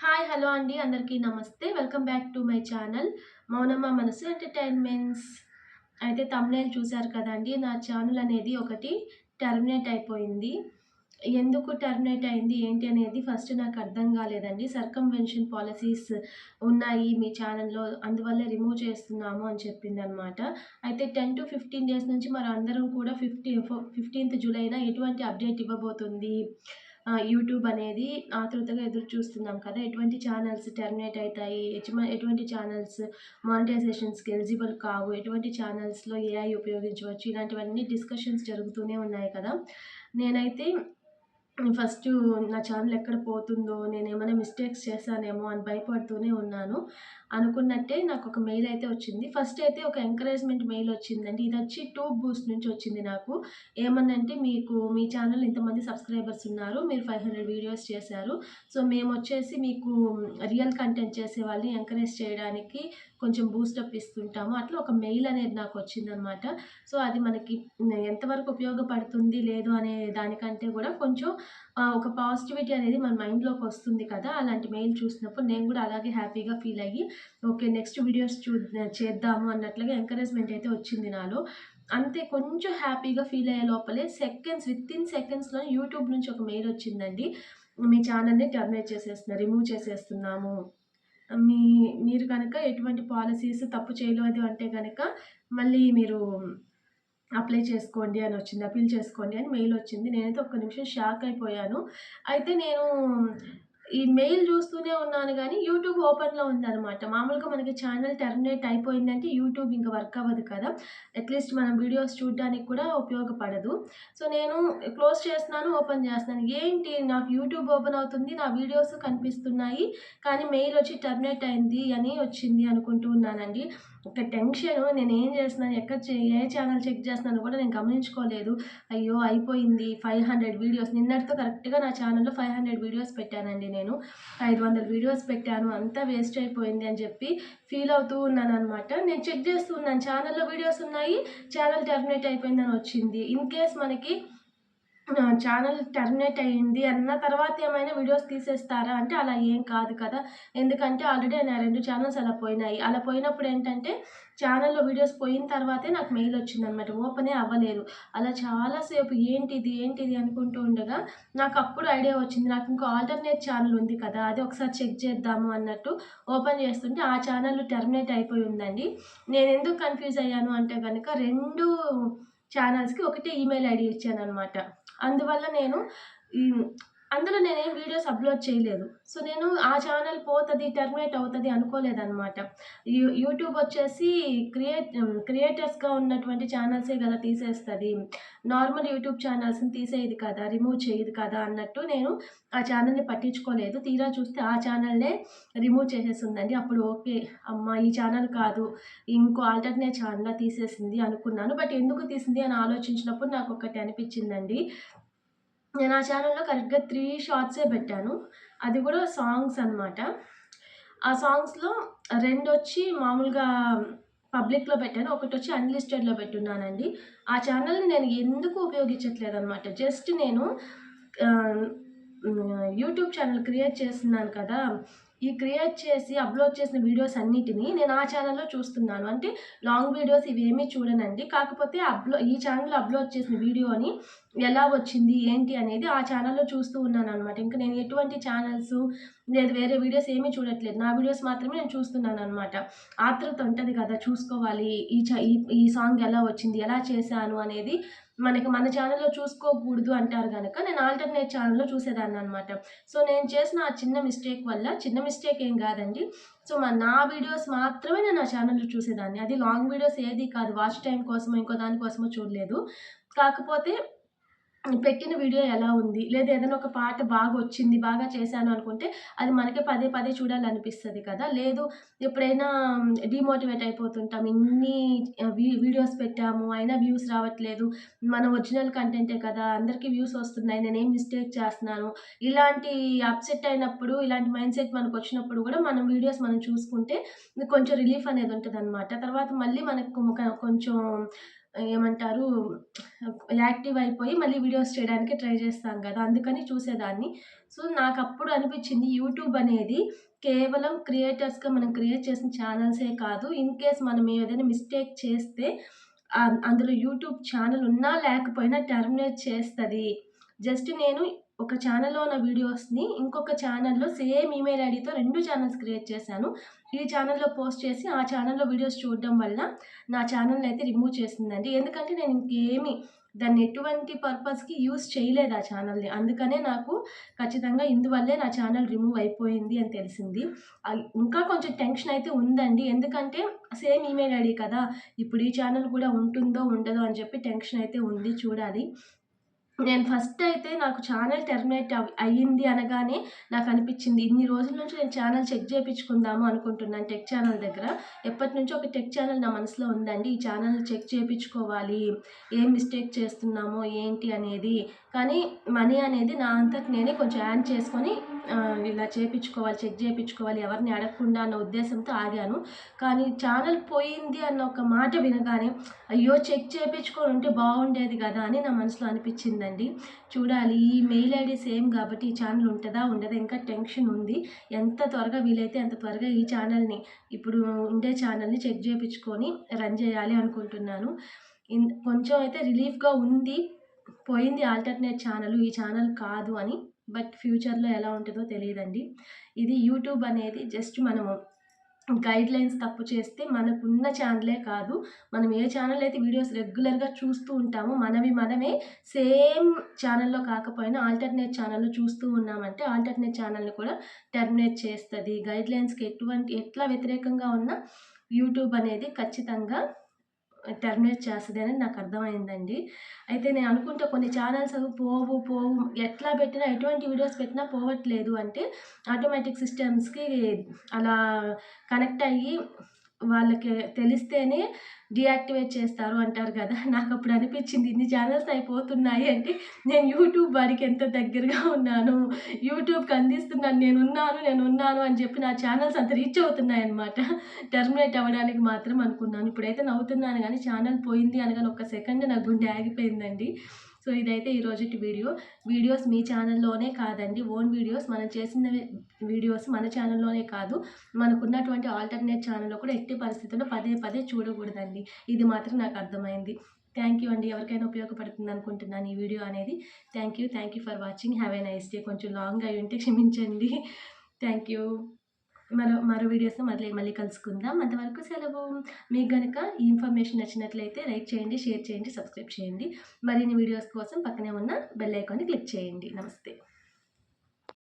Hi hello అండి. అందరికీ నమస్తే. Welcome back to my channel Mounamma Manasu entertainments. అయితే తమిళ చూశారు కదండి నా ఛానల్ అనేది ఒకటి టర్మినేట్ అయిపోయింది. ఎందుకు టర్మినేట్ అయింది ఏంటి అనేది ఫస్ట్ నాకు అర్థం కాలేదండి. సర్కంవెన్షన్ పాలసీస్ ఉన్నాయి మీ ఛానల్లో అందువల్ల రిమూవ్ చేస్తున్నాము అని చెప్పింది అనమాట అయితే టెన్ టు ఫిఫ్టీన్ డేస్ నుంచి మరి అందరం కూడా ఫిఫ్టీ ఫిఫ్టీన్త్ జూలైన ఎటువంటి అప్డేట్ ఇవ్వబోతుంది? యూట్యూబ్ అనేది ఆతృతగా ఎదురు చూస్తున్నాం కదా. ఎటువంటి ఛానల్స్ టెర్మినేట్ అవుతాయి? ఎటువంటి ఛానల్స్ మానిటైజేషన్స్కి ఎలిజిబుల్ కావు? ఎటువంటి ఛానల్స్లో ఏఐ ఉపయోగించవచ్చు? ఇలాంటివన్నీ డిస్కషన్స్ జరుగుతూనే ఉన్నాయి కదా. నేనైతే ఫస్ట్ నా ఛానల్ ఎక్కడ పోతుందో నేను ఏమైనా మిస్టేక్స్ చేశానేమో అని భయపడుతూనే ఉన్నాను. అనుకున్నట్టే నాకు ఒక మెయిల్ అయితే వచ్చింది. ఫస్ట్ అయితే ఒక ఎంకరేజ్మెంట్ మెయిల్ వచ్చిందండి. ఇది వచ్చి ట్యూబ్ బూస్ట్ నుంచి వచ్చింది నాకు. ఏమనంటే మీకు మీ ఛానల్ ఇంతమంది సబ్స్క్రైబర్స్ ఉన్నారు. మీరు ఫైవ్ హండ్రెడ్ వీడియోస్ చేశారు. సో మేము వచ్చేసి మీకు రియల్ కంటెంట్ చేసే వాళ్ళని ఎంకరేజ్ చేయడానికి కొంచెం బూస్టప్ ఇస్తుంటాము. అట్లా ఒక మెయిల్ అనేది నాకు వచ్చిందనమాట. సో అది మనకి ఎంతవరకు ఉపయోగపడుతుంది లేదు అనే దానికంటే కూడా కొంచెం ఒక పాజిటివిటీ అనేది మన మైండ్లోకి వస్తుంది కదా అలాంటి మెయిల్ చూసినప్పుడు నేను కూడా అలాగే హ్యాపీగా ఫీల్ అయ్యి ఓకే నెక్స్ట్ వీడియోస్ చూ చేద్దాము అన్నట్లుగా ఎంకరేజ్మెంట్ అయితే వచ్చింది నాలో. అంతే కొంచెం హ్యాపీగా ఫీల్ అయ్యే లోపలే సెకండ్స్ విత్ ఇన్ సెకండ్స్లో యూట్యూబ్ నుంచి ఒక మెయిల్ వచ్చిందండి. మీ ఛానల్ని టర్మినేట్ చేసేస్తున్నా రిమూవ్ చేసేస్తున్నాము. మీ మీరు కనుక ఎటువంటి పాలసీస్ తప్పు చేయలేదు అంటే కనుక మళ్ళీ మీరు అప్లై చేసుకోండి అని వచ్చింది అపీల్ చేసుకోండి అని మెయిల్ వచ్చింది. నేనైతే ఒక్క నిమిషం షాక్ అయిపోయాను. అయితే నేను ఈ మెయిల్ చూస్తూనే ఉన్నాను కానీ యూట్యూబ్ ఓపెన్లో ఉందన్నమాట. మామూలుగా మనకి ఛానల్ టర్మినేట్ అయిపోయిందంటే యూట్యూబ్ ఇంకా వర్క్ అవ్వదు కదా. అట్లీస్ట్ మనం వీడియోస్ చూడడానికి కూడా ఉపయోగపడదు. సో నేను క్లోజ్ చేస్తున్నాను ఓపెన్ చేస్తున్నాను. ఏంటి నాకు యూట్యూబ్ ఓపెన్ అవుతుంది నా వీడియోస్ కనిపిస్తున్నాయి కానీ మెయిల్ వచ్చి టర్మినేట్ అయింది అని వచ్చింది అనుకుంటూ ఉన్నానండి. ఒక టెన్షన్ నేను ఏం చేస్తున్నాను ఎక్కడ ఏ ఛానల్ చెక్ చేస్తున్నాను కూడా నేను గమనించుకోలేదు. అయ్యో అయిపోయింది. Five hundred videos. నిన్నటితో కరెక్ట్గా నా ఛానల్లో ఫైవ్ హండ్రెడ్ వీడియోస్ పెట్టానండి నేను. ఐదు వందల వీడియోస్ పెట్టాను. అంతా వేస్ట్ అయిపోయింది అని చెప్పి ఫీల్ అవుతూ ఉన్నాను అనమాట నేను చెక్ చేస్తూ ఉన్నాను. ఛానల్లో వీడియోస్ ఉన్నాయి. ఛానల్ టర్మినేట్ అయిపోయిందని వచ్చింది. ఇన్ కేస్ మనకి ఛానల్ టర్మినేట్ అయ్యింది అన్న తర్వాత ఏమైనా వీడియోస్ తీసేస్తారా? అంటే అలా ఏం కాదు కదా. ఎందుకంటే ఆల్రెడీ నా రెండు ఛానల్స్ అలా పోయినాయి. అలా పోయినప్పుడు ఏంటంటే ఛానల్లో వీడియోస్ పోయిన తర్వాతే నాకు మెయిల్ వచ్చిందనమాట ఓపెనే అవ్వలేదు. అలా చాలాసేపు ఏంటిది ఏంటిది అనుకుంటూ ఉండగా నాకు అప్పుడు ఐడియా వచ్చింది. నాకు ఇంకో ఆల్టర్నేట్ ఛానల్ ఉంది కదా అది ఒకసారి చెక్ చేద్దాము అన్నట్టు ఓపెన్ చేస్తుంటే ఆ ఛానల్ టర్మినేట్ అయిపోయి ఉందండి. నేను ఎందుకు కన్ఫ్యూజ్ అయ్యాను అంటే కనుక రెండు ఛానల్స్కి ఒకటే ఈమెయిల్ ఐడి ఇచ్చాను అనమాట అందువల్ల నేను అందులో నేనేం వీడియోస్ అప్లోడ్ చేయలేదు. సో నేను ఆ ఛానల్ పోతుంది టర్మినేట్ అవుతుంది అనుకోలేదన్నమాట. యూ యూట్యూబ్ వచ్చేసి క్రియేట్ క్రియేటర్స్గా ఉన్నటువంటి ఛానల్సే కదా తీసేస్తుంది. నార్మల్ యూట్యూబ్ ఛానల్స్ని తీసేది కదా రిమూవ్ చేయదు కదా అన్నట్టు నేను ఆ ఛానల్ని పట్టించుకోలేదు. తీరా చూస్తే ఆ ఛానల్నే రిమూవ్ చేసేసిందండి. అప్పుడు ఓకే అమ్మ ఈ ఛానల్ కాదు ఇంకో ఆల్టర్నేట్ ఛానల్ తీసేసింది అనుకున్నాను. బట్ ఎందుకు తీసింది అని ఆలోచించినప్పుడు నాకు ఒకటి అనిపించిందండి. నేను ఆ ఛానల్లో కరెక్ట్గా త్రీ షార్ట్సే పెట్టాను. అది కూడా సాంగ్స్ అన్నమాట. ఆ సాంగ్స్లో రెండు వచ్చి మామూలుగా పబ్లిక్లో పెట్టాను ఒకటి వచ్చి అన్లిస్టెడ్లో పెట్టున్నానండి. ఆ ఛానల్ని నేను ఎందుకు ఉపయోగించట్లేదు అనమాట జస్ట్ నేను యూట్యూబ్ ఛానల్ క్రియేట్ చేస్తున్నాను కదా ఈ క్రియేట్ చేసి అప్లోడ్ చేసిన వీడియోస్ అన్నిటినీ నేను ఆ ఛానల్లో చూస్తున్నాను. అంటే లాంగ్ వీడియోస్ ఇవేమీ చూడనండి. కాకపోతే అప్లో ఈ ఛానల్లో అప్లోడ్ చేసిన వీడియోని ఎలా వచ్చింది ఏంటి అనేది ఆ ఛానల్లో చూస్తూ ఉన్నాను అనమాట ఇంకా నేను ఎటువంటి ఛానల్స్ లేదు వేరే వీడియోస్ ఏమీ చూడట్లేదు. నా వీడియోస్ మాత్రమే నేను చూస్తున్నాను అనమాట ఆతృత ఉంటుంది కదా చూసుకోవాలి. ఈ ఈ ఈ సాంగ్ ఎలా వచ్చింది ఎలా చేశాను అనేది మనకి మన ఛానల్లో చూసుకోకూడదు అంటారు కనుక నేను ఆల్టర్నేట్ ఛానల్లో చూసేదాన్ని అనమాట సో నేను చేసిన ఆ చిన్న మిస్టేక్ వల్ల చిన్న మిస్టేక్ ఏం కాదండి. సో మా నా వీడియోస్ మాత్రమే నేను ఆ ఛానల్లో చూసేదాన్ని. అది లాంగ్ వీడియోస్ ఏది కాదు వాచ్ టైం కోసమో ఇంకో దానికోసమో చూడలేదు. కాకపోతే పెట్టిన వీడియో ఎలా ఉంది? లేదా ఏదైనా ఒక పాట బాగా వచ్చింది బాగా చేశాను అనుకుంటే అది మనకే పదే పదే చూడాలనిపిస్తుంది కదా. లేదు ఎప్పుడైనా డిమోటివేట్ అయిపోతుంటాం. ఇన్ని వీడియోస్ పెట్టాము అయినా వ్యూస్ రావట్లేదు. మన ఒరిజినల్ కంటెంటే కదా అందరికీ వ్యూస్ వస్తున్నాయి నేనేం మిస్టేక్ చేస్తున్నాను. ఇలాంటి అప్సెట్ అయినప్పుడు ఇలాంటి మైండ్ సెట్ మనకు వచ్చినప్పుడు కూడా మనం వీడియోస్ మనం చూసుకుంటే కొంచెం రిలీఫ్ అనేది ఉంటుంది తర్వాత మళ్ళీ మనకు కొంచెం ఏమంటారు యాక్టివ్ అయిపోయి మళ్ళీ వీడియోస్ చేయడానికి ట్రై చేస్తాం కదా అందుకని చూసేదాన్ని. సో నాకు అప్పుడు అనిపించింది యూట్యూబ్ అనేది కేవలం క్రియేటర్స్గా మనం క్రియేట్ చేసిన ఛానల్సే కాదు. ఇన్ కేస్ మనం ఏదైనా మిస్టేక్ చేస్తే అందులో యూట్యూబ్ ఛానల్ ఉన్నా లేకపోయినా టర్మినేట్ చేస్తుంది. జస్ట్ నేను ఒక ఛానల్లో ఉన్న వీడియోస్ని ఇంకొక ఛానల్లో సేమ్ ఈమెయిల్ ఐడితో రెండు ఛానల్స్ క్రియేట్ చేశాను. ఈ ఛానల్లో పోస్ట్ చేసి ఆ ఛానల్లో వీడియోస్ చూడడం వల్ల నా ఛానల్ని అయితే రిమూవ్ చేసిందండి. ఎందుకంటే నేను ఇంకేమి దాన్ని ఎటువంటి పర్పస్కి యూస్ చేయలేదు ఆ ఛానల్ని అందుకనే నాకు ఖచ్చితంగా ఇందువల్లే నా ఛానల్ రిమూవ్ అయిపోయింది అని తెలిసింది. ఇంకా కొంచెం టెన్షన్ అయితే ఉందండి. ఎందుకంటే సేమ్ ఈమెయిల్ ఐడి కదా. ఇప్పుడు ఈ ఛానల్ కూడా ఉంటుందో ఉండదో అని చెప్పి టెన్షన్ అయితే ఉంది చూడాలి. నేను ఫస్ట్ అయితే నాకు ఛానల్ టెర్మినేట్ అవ్- అయ్యింది అనగానే నాకు అనిపించింది ఇన్ని రోజుల నుంచి నేను ఛానల్ చెక్ చేయించుకుందాము అనుకుంటున్నాను టెక్ ఛానల్ దగ్గర. ఎప్పటి నుంచో ఒక టెక్ ఛానల్ నా మనసులో ఉందండి ఈ ఛానల్ చెక్ చేయించుకోవాలి ఏం మిస్టేక్ చేస్తున్నామో ఏంటి అనేది. కానీ మనీ అనేది నా అంతటి నేనే కొంచెం యాడ్ చేసుకొని ఇలా చేయించుకోవాలి చెక్ చేయించుకోవాలి ఎవరిని అడగకుండా అన్న ఉద్దేశంతో ఆగాను. కానీ ఛానల్ పోయింది అన్న ఒక మాట వినగానే అయ్యో చెక్ చేయించుకొని ఉంటే బాగుండేది కదా అని నా మనసులో అనిపించిందండి. చూడాలి ఈ మెయిల్ ఐడి సేమ్ కాబట్టి ఈ ఛానల్ ఉంటుందా ఉండదా ఇంకా టెన్షన్ ఉంది. ఎంత త్వరగా వీలైతే అంత త్వరగా ఈ ఛానల్ని ఇప్పుడు ఉండే ఛానల్ని చెక్ చేయించుకొని రన్ చేయాలి అనుకుంటున్నాను. ఇన్ కొంచెం అయితే రిలీఫ్గా ఉంది పోయింది ఆల్టర్నేట్ ఛానల్ ఈ ఛానల్ కాదు అని బట్ ఫ్యూచర్లో ఎలా ఉంటుందో తెలియదండి. ఇది యూట్యూబ్ అనేది జస్ట్ మనము గైడ్ లైన్స్ తప్పు చేస్తే మనకున్న ఛానలే కాదు. మనం ఏ ఛానల్ అయితే వీడియోస్ రెగ్యులర్గా చూస్తూ ఉంటామో మనవి మనమే సేమ్ ఛానల్లో కాకపోయినా ఆల్టర్నేట్ ఛానల్లో చూస్తూ ఉన్నామంటే ఆల్టర్నేట్ ఛానల్ని కూడా టర్మినేట్ చేస్తుంది. గైడ్ లైన్స్కి ఎటువంటి ఎట్లా వ్యతిరేకంగా ఉన్న యూట్యూబ్ అనేది ఖచ్చితంగా టర్మినేట్ చేస్తుంది అని నాకు అర్థమైందండి. అయితే నేను అనుకుంటే కొన్ని ఛానల్స్ పోవు పోవు ఎట్లా పెట్టినా ఎటువంటి వీడియోస్ పెట్టినా పోవట్లేదు అంటే ఆటోమేటిక్ సిస్టమ్స్కి అలా కనెక్ట్ అయ్యి వాళ్ళకి తెలిస్తేనే డియాక్టివేట్ చేస్తారు అంటారు కదా. నాకు అప్పుడు అనిపించింది ఇన్ని ఛానల్స్ అయిపోతున్నాయి అంటే నేను యూట్యూబ్ వారికి ఎంత దగ్గరగా ఉన్నాను? యూట్యూబ్కి అందిస్తున్నాను నేను ఉన్నాను నేను ఉన్నాను అని చెప్పి నా ఛానల్స్ అంత రీచ్ అవుతున్నాయి అనమాట టర్మినేట్ అవ్వడానికి మాత్రం అనుకున్నాను. ఇప్పుడైతే నవ్వుతున్నాను కానీ ఛానల్ పోయింది అనగానే ఒక సెకండ్ నా గుండె ఆగిపోయిందండి. సో ఇదైతే ఈ రోజుటి వీడియో. వీడియోస్ మీ ఛానల్లోనే కాదండి. Own videos. మనం చేసిన వీడియోస్ మన ఛానల్లోనే కాదు. మనకున్నటువంటి ఆల్టర్నేట్ ఛానల్లో కూడా ఎట్టి పరిస్థితుల్లో పదే పదే చూడకూడదండి. ఇది మాత్రం నాకు అర్థమైంది. థ్యాంక్ యూ అండి. ఎవరికైనా ఉపయోగపడుతుంది అనుకుంటున్నాను ఈ వీడియో అనేది. Thank you. Thank you for watching. Have a nice day. కొంచెం లాంగ్ అయి ఉంటే క్షమించండి. Thank you. మరో మరో వీడియోస్లో మళ్ళీ మళ్ళీ కలుసుకుందాం. అంతవరకు సెలవు. మీకు కనుక ఈ ఇన్ఫర్మేషన్ నచ్చినట్లయితే లైక్ చేయండి షేర్ చేయండి సబ్స్క్రైబ్ చేయండి. మరిన్ని వీడియోస్ కోసం పక్కనే ఉన్న బెల్ ఐకాన్ని క్లిక్ చేయండి. నమస్తే.